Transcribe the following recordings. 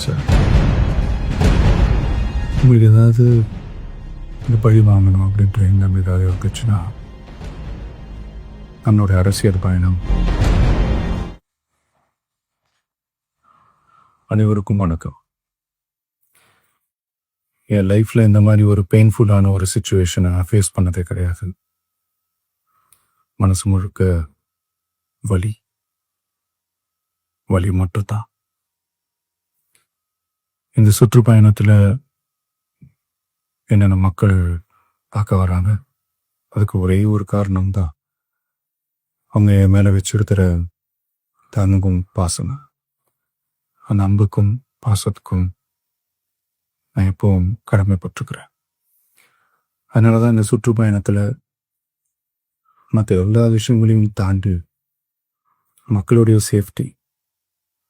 Sir. உங்களுக்கு ஏதாவது இந்த பழி வாங்கணும் அப்படின்ற எண்ணம் ஏதாவது இருந்துச்சுன்னா நம்மளுடைய அரசியல் பயணம். அனைவருக்கும் வணக்கம். என் லைஃப்பில் இந்த மாதிரி ஒரு பெயின்ஃபுல்லான ஒரு சுச்சுவேஷனை நான் ஃபேஸ் பண்ணதே கிடையாது. மனசு முழுக்க வலி. வலி மட்டும்தான். இந்த சுற்றுப்பயணத்தில் என்னென்ன மக்கள் பார்க்க வராங்க? அதுக்கு ஒரே ஒரு காரணம் தான் அவங்க என் மேலே வச்சிருக்கிற தங்கும் பாசம்? அந்த அன்புக்கும் பாசத்துக்கும் நான் எப்பவும் கடமைப்பட்டிருக்கிறேன். அதனால தான் இந்த சுற்றுப்பயணத்தில் மற்ற எல்லா விஷயங்களையும் தாண்டி மக்களுடைய சேஃப்டி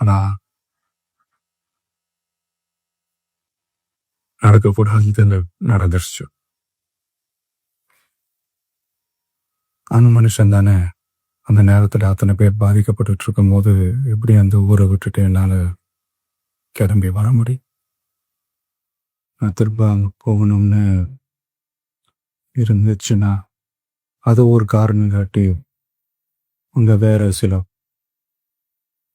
ஆனால் நடக்கக்கூடாது நடந்துருச்சு அந்த மனுஷன் தானே அந்த நேரத்தில் அத்தனை பேர் பாதிக்கப்பட்டு இருக்கும்போது எப்படி அந்த ஊரை விட்டுட்டு என்னால் கிளம்பி வர முடியும் நான் திரும்ப அங்கே போகணும்னு இருந்துச்சுன்னா அது ஒரு காரணம் காட்டி அங்கே வேற சில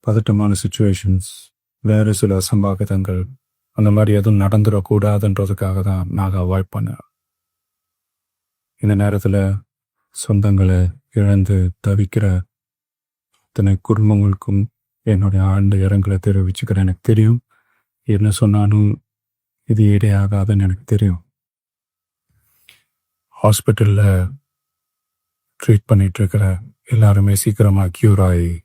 பதட்டமான சுச்சுவேஷன்ஸ் வேறு சில அசம்பாவிதங்கள் அந்த மாதிரி எதுவும் நடந்துடக்கூடாதுன்றதுக்காக தான் நான் அவாய்ட் பண்ணேன். இந்த நேரத்தில் சொந்தங்களை இழந்து தவிக்கிற இத்தனை குடும்பங்களுக்கும் என்னுடைய ஆழ்ந்த இரங்கலை தெரிவிச்சுக்கிறேன். எனக்கு தெரியும். என்ன சொன்னாலும் இது இடையாகாதுன்னு எனக்கு தெரியும். ஹாஸ்பிட்டலில் ட்ரீட் பண்ணிகிட்ருக்கிற எல்லாருமே சீக்கிரமாக க்யூர் ஆகி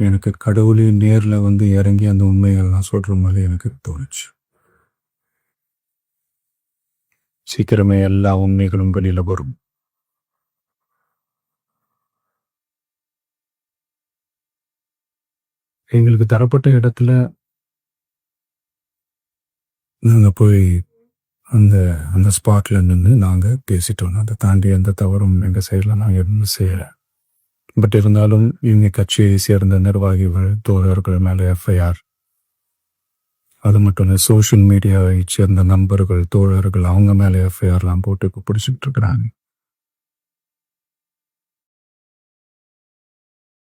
எனக்கு கடவுளே நேர்ல வந்து இறங்கி அந்த உண்மையெல்லாம் சொல்ற மாதிரி எனக்கு தோணுச்சு. சீக்கிரமே எல்லா உண்மைகளும் வெளியில வரும். எங்களுக்கு தரப்பட்ட இடத்துல நாங்க போய் அந்த அந்த ஸ்பாட்ல நின்று நாங்க பேசிட்டோம். அதை தாண்டி எந்த தவறும் எங்க சைடில் நாங்கள் எதுவும் செய்யல. பட் இருந்தாலும் இவங்க கட்சியை சேர்ந்த நிர்வாகிகள் தோழர்கள் மேலே எஃப்ஐஆர் அது மட்டும் இல்லை சோஷியல் மீடியாவை சேர்ந்த நண்பர்கள் தோழர்கள் அவங்க மேலே எஃப்ஐஆர்லாம் போட்டு இப்போ பிடிச்சிட்டு இருக்கிறாங்க.